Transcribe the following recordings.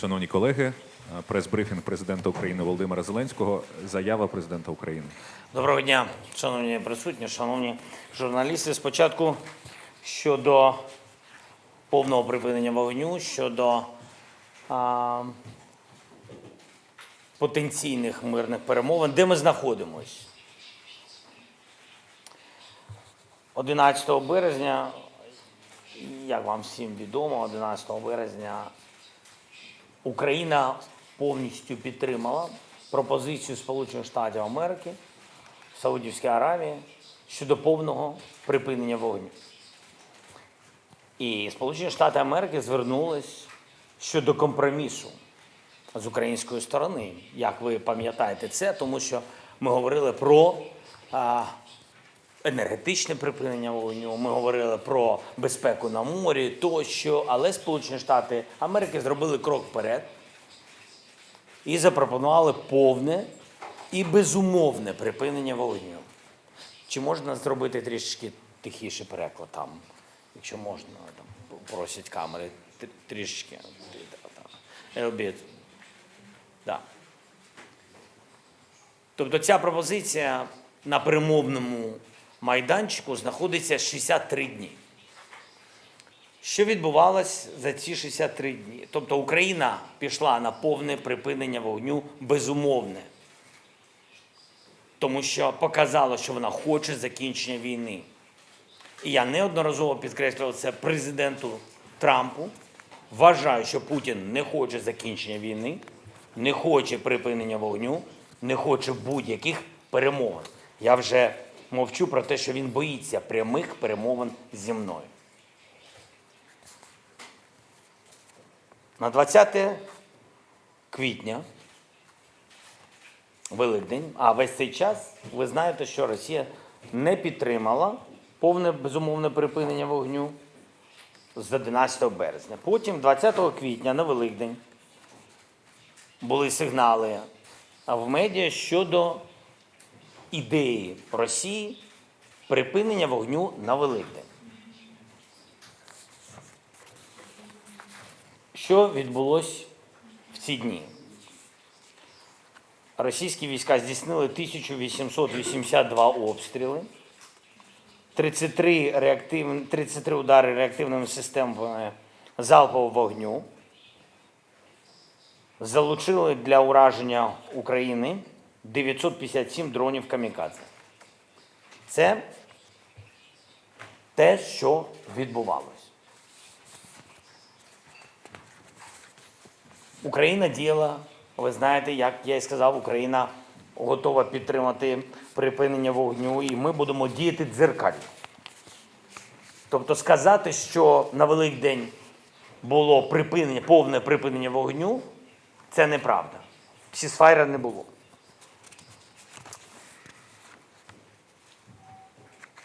Шановні колеги, прес-брифінг президента України Володимира Зеленського. Заява президента України. Доброго дня, шановні присутні, шановні журналісти. Спочатку щодо повного припинення вогню, щодо а, потенційних мирних перемовин, де ми знаходимось. 11 березня, як вам всім відомо, 11 березня Україна повністю підтримала пропозицію Сполучених Штатів Америки, Саудівської Аравії щодо повного припинення вогню. І Сполучені Штати Америки звернулись щодо компромісу з української сторони. Як ви пам'ятаєте це, тому що ми говорили про енергетичне припинення вогню, ми говорили про безпеку на морі тощо, але Сполучені Штати Америки зробили крок вперед і запропонували повне і безумовне припинення вогню. Чи можна зробити трішечки тихіше переклад там, якщо можна, там просять камери трішечки. Little. Да. Тобто ця пропозиція на перемовному майданчику знаходиться 63 дні. Що відбувалось за ці 63 дні? Тобто Україна пішла на повне припинення вогню безумовне, тому що показала, що вона хоче закінчення війни. І я неодноразово підкреслював це президенту Трампу. Вважаю, що Путін не хоче закінчення війни, не хоче припинення вогню, не хоче будь-яких перемовин. Я вже мовчу про те, що він боїться прямих перемовин зі мною. На 20 квітня, Великдень, а весь цей час ви знаєте, що Росія не підтримала повне безумовне припинення вогню з 11 березня. Потім, 20 квітня, на Великдень, були сигнали в медіа щодо ідеї Росії припинення вогню на Великдень. Що відбулось в ці дні? Російські війська здійснили 1882 обстріли, 33, реактив... 33 удари реактивними системами залпового вогню, залучили для ураження України 957 дронів камікадзе. Це те, що відбувалось. Україна діяла, ви знаєте, як я і сказав, Україна готова підтримати припинення вогню, і ми будемо діяти дзеркально. Тобто сказати, що на Великдень було припинення, повне припинення вогню, це неправда. Сісфайра не було.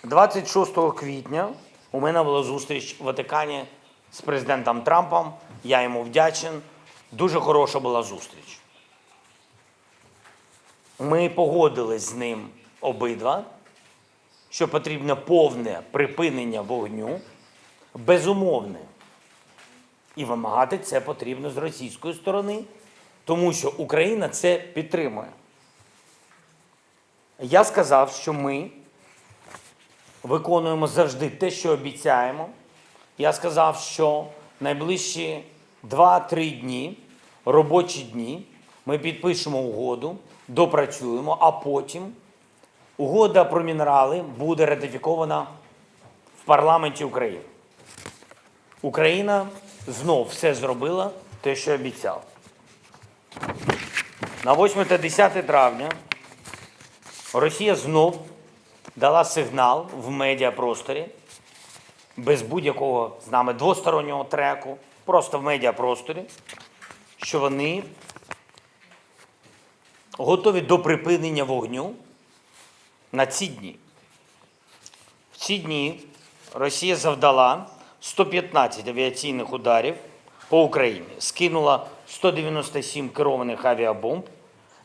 26 квітня у мене була зустріч в Ватикані з президентом Трампом. Я йому вдячен. Дуже хороша була зустріч. Ми погодились з ним обидва, що потрібно повне припинення вогню, безумовне. І вимагати це потрібно з російської сторони, тому що Україна це підтримує. Я сказав, що ми виконуємо завжди те, що обіцяємо. Я сказав, що найближчі 2-3 дні, робочі дні, ми підпишемо угоду, допрацюємо, а потім угода про мінерали буде ратифікована в парламенті України. Україна знов все зробила те, що обіцяла. На 8 та 10 травня Росія знов дала сигнал в медіапросторі без будь-якого з нами двостороннього треку, просто в медіапросторі, що вони готові до припинення вогню на ці дні. В ці дні Росія завдала 115 авіаційних ударів по Україні, скинула 197 керованих авіабомб,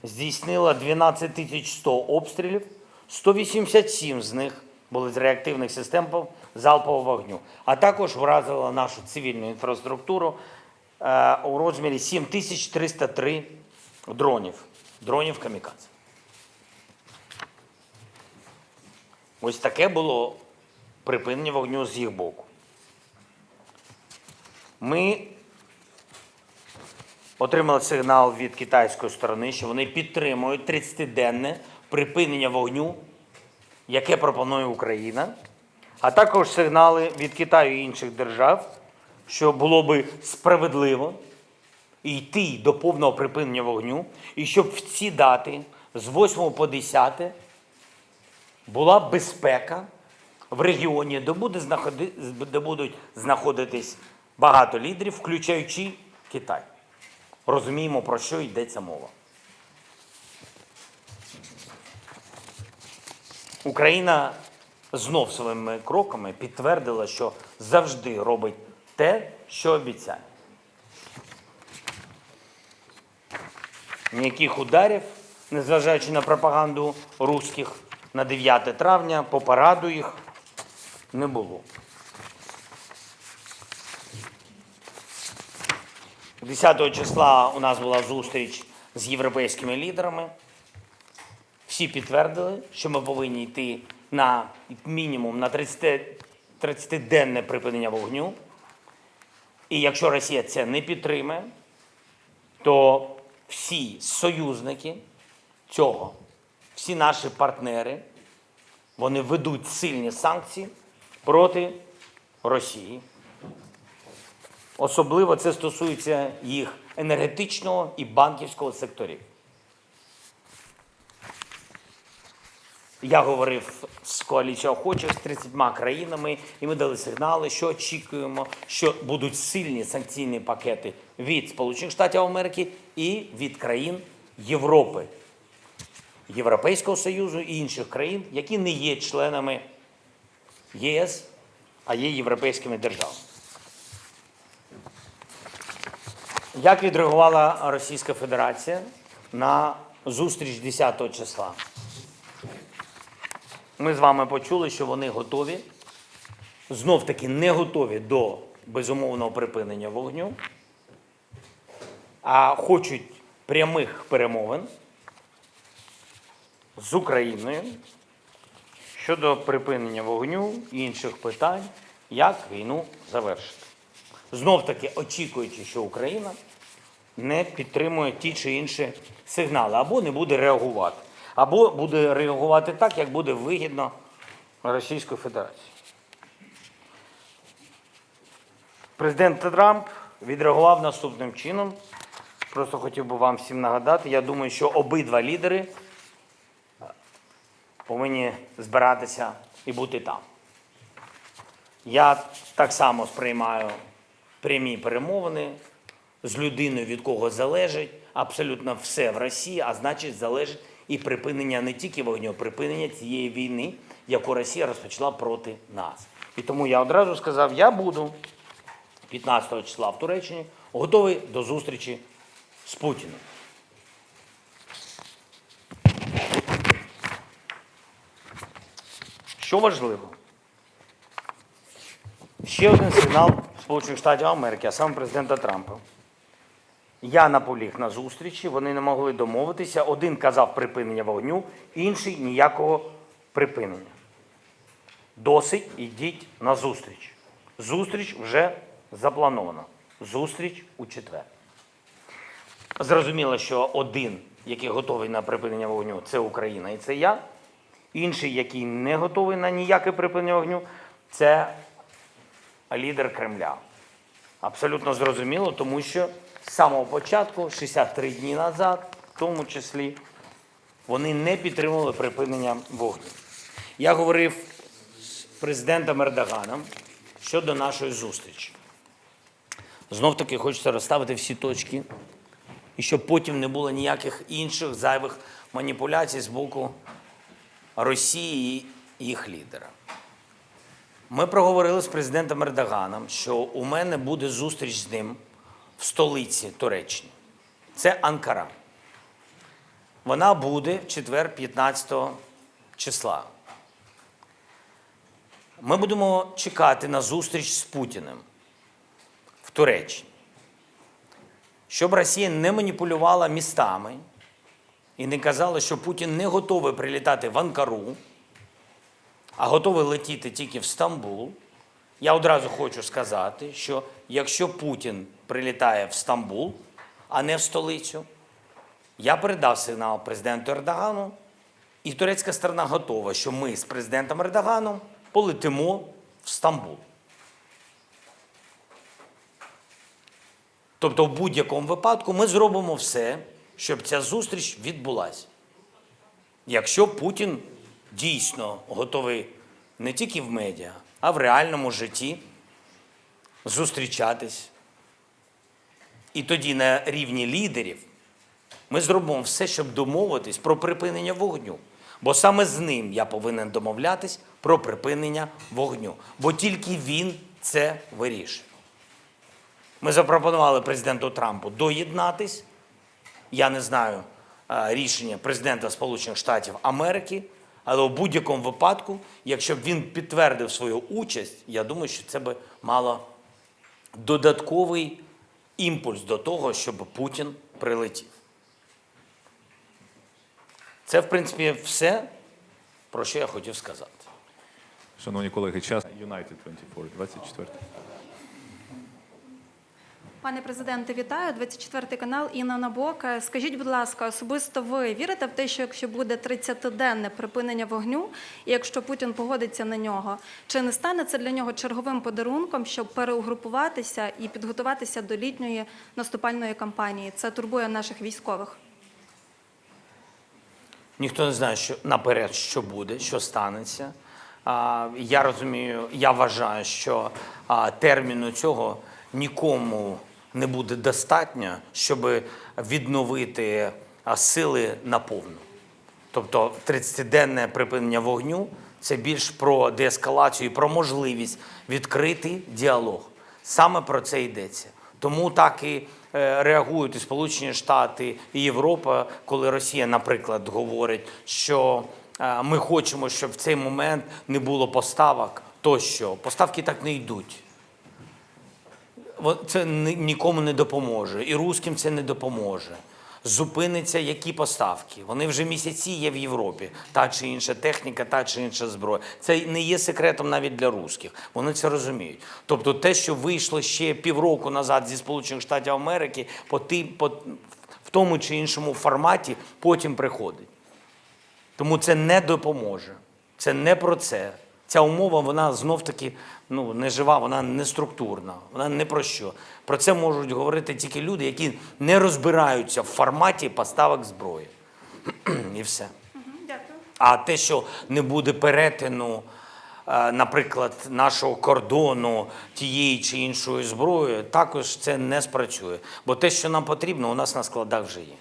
здійснила 12 тисяч 100 обстрілів, 187 з них були з реактивних систем залпового вогню, а також вразила нашу цивільну інфраструктуру е, у розмірі 7303 дронів, дронів камікадзе. Ось таке було припинення вогню з їх боку. Ми отримали сигнал від китайської сторони, що вони підтримують 30-денне припинення вогню, яке пропонує Україна, а також сигнали від Китаю і інших держав, що було би справедливо йти до повного припинення вогню, і щоб в ці дати з 8 по 10 була безпека в регіоні, де, буде знаходи, де будуть знаходитись багато лідерів, включаючи Китай. Розуміємо, про що йдеться мова. Україна знов своїми кроками підтвердила, що завжди робить те, що обіцяє. Ніяких ударів, незважаючи на пропаганду руських на 9 травня, по параду їх не було. 10 числа у нас була зустріч з європейськими лідерами. Всі підтвердили, що ми повинні йти на мінімум на 30 30-денне припинення вогню. І якщо Росія це не підтримає, то всі союзники цього, всі наші партнери, вони ведуть сильні санкції проти Росії. Особливо це стосується їх енергетичного і банківського секторів. Я говорив з коаліцією охочих з 30 країнами, і ми дали сигнали, що очікуємо, що будуть сильні санкційні пакети від Сполучених Штатів Америки і від країн Європи, Європейського Союзу і інших країн, які не є членами ЄС, а є європейськими державами. Як відреагувала Російська Федерація на зустріч 10 числа? Ми з вами почули, що вони готові, знов таки не готові до безумовного припинення вогню, а хочуть прямих перемовин з Україною щодо припинення вогню і інших питань, як війну завершити. Знов таки очікуючи, що Україна не підтримує ті чи інші сигнали, або не буде реагувати, або буде реагувати так, як буде вигідно Російської Федерації. Президент Трамп відреагував наступним чином. Просто хотів би вам всім нагадати. Я думаю, що обидва лідери повинні збиратися і бути там. Я так само сприймаю прямі перемовини з людиною, від кого залежить абсолютно все в Росії, а значить, залежить і припинення не тільки вогню, а припинення цієї війни, яку Росія розпочала проти нас. І тому я одразу сказав, я буду 15 числа в Туреччині готовий до зустрічі з Путіним. Що важливо? Ще один сигнал Сполучених Штатів Америки, а саме президента Трампа. Я наполіг на зустрічі, вони не могли домовитися. Один казав припинення вогню, інший ніякого припинення. Досить ідіть на зустріч. Зустріч вже запланована. Зустріч у четвер. Зрозуміло, що один, який готовий на припинення вогню, це Україна і це я. Інший, який не готовий на ніяке припинення вогню, це лідер Кремля. Абсолютно зрозуміло, тому що з самого початку, 63 дні назад, в тому числі, вони не підтримували припинення вогню. Я говорив з президентом Ердоганом щодо нашої зустрічі. Знов таки хочеться розставити всі точки, і щоб потім не було ніяких інших зайвих маніпуляцій з боку Росії і їх лідера. Ми проговорили з президентом Ердоганом, що у мене буде зустріч з ним в столиці Туреччини. Це Анкара. Вона буде в четвер 15 числа. Ми будемо чекати на зустріч з Путіним в Туреччині. щоб Росія не маніпулювала містами і не казала, що Путін не готовий прилітати в Анкару, а готовий летіти тільки в Стамбул. Я одразу хочу сказати, що якщо Путін прилітає в Стамбул, а не в столицю, я передав сигнал президенту Ердогану, і турецька сторона готова, що ми з президентом Ердоганом полетимо в Стамбул. Тобто, в будь-якому випадку ми зробимо все, щоб ця зустріч відбулася. Якщо Путін дійсно готовий не тільки в медіа, а в реальному житті зустрічатись. І тоді на рівні лідерів ми зробимо все, щоб домовитись про припинення вогню. Бо саме з ним я повинен домовлятись про припинення вогню. Бо тільки він це вирішує. Ми запропонували президенту Трампу доєднатись. Я не знаю е, рішення президента Сполучених Штатів Америки, але у будь-якому випадку, якщо б він підтвердив свою участь, я думаю, що це би мало додатковий імпульс до того, щоб Путін прилетів. Це, в принципі, все, про що я хотів сказати. Шановні колеги, час United 24, 24. Пане президенте, вітаю. 24 канал Інна Набок. Скажіть, будь ласка, особисто ви вірите в те, що якщо буде 30-денне припинення вогню, і якщо Путін погодиться на нього, чи не стане це для нього черговим подарунком, щоб переугрупуватися і підготуватися до літньої наступальної кампанії? Це турбує наших військових. Ніхто не знає, що наперед, що буде, що станеться. Я розумію, я вважаю, що терміну цього нікому не буде достатньо, щоб відновити сили наповну. Тобто 30-денне припинення вогню це більш про деескалацію і про можливість відкрити діалог. Саме про це йдеться. Тому так і е, реагують і Сполучені Штати, і Європа, коли Росія, наприклад, говорить, що е, ми хочемо, щоб в цей момент не було поставок, тощо поставки так не йдуть. Це нікому не допоможе, і русським це не допоможе. Зупиниться які поставки. Вони вже місяці є в Європі. Та чи інша техніка, та чи інша зброя. Це не є секретом навіть для русських. Вони це розуміють. Тобто, те, що вийшло ще півроку назад зі Сполучених Штатів Америки, по ти, по, в тому чи іншому форматі потім приходить. Тому це не допоможе. Це не про це. Ця умова, вона знов таки ну, не жива, вона не структурна, вона не про що. Про це можуть говорити тільки люди, які не розбираються в форматі поставок зброї. І все. Дякую. А те, що не буде перетину, е, наприклад, нашого кордону тієї чи іншої зброї, також це не спрацює. Бо те, що нам потрібно, у нас на складах вже є.